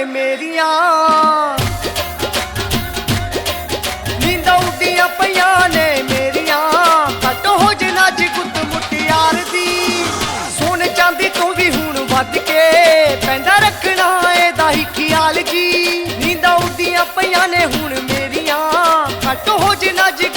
ਵੇ ਮੇਰੀਆਂ ਪਈਆਂ ਨੇ ਮੇਰੀਆਂ। ਘੱਟ ਹੋ ਜੇ ਨਾਜ ਗੁੱਤ ਦੀ। ਸੋਨ ਚਾਂਦੀ ਤੋਂ ਵੀ ਹੁਣ ਵੱਧ ਕੇ ਪੈਂਦਾ ਰੱਖਣਾ ਇਹਦਾ ਹੀ ਖਿਆਲ ਜੀ ਨੀਂਦਾਂ ਉੱਡੀਆਂ ਪਈਆਂ ਨੇ ਹੁਣ ਮੇਰੀਆਂ। ਘੱਟ ਹੋ ਜੇ ਜੀ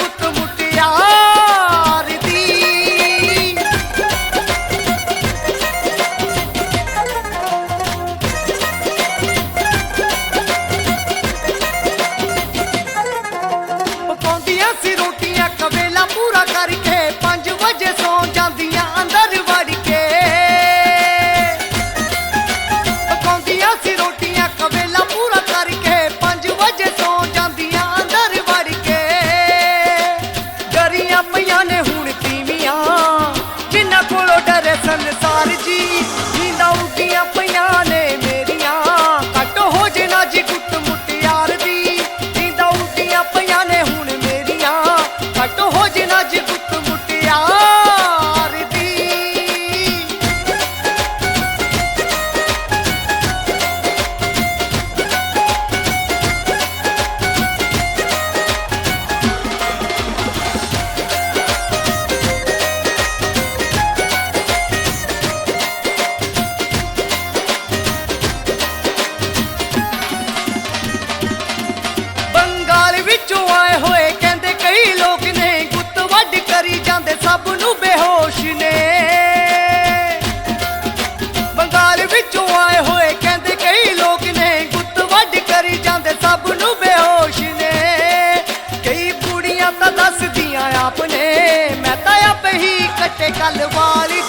ਤੇ ਗੱਲ ਵਾਲੀ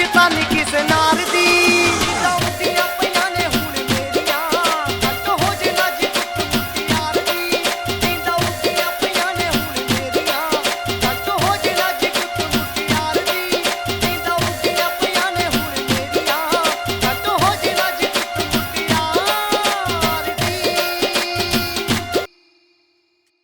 she finally kissing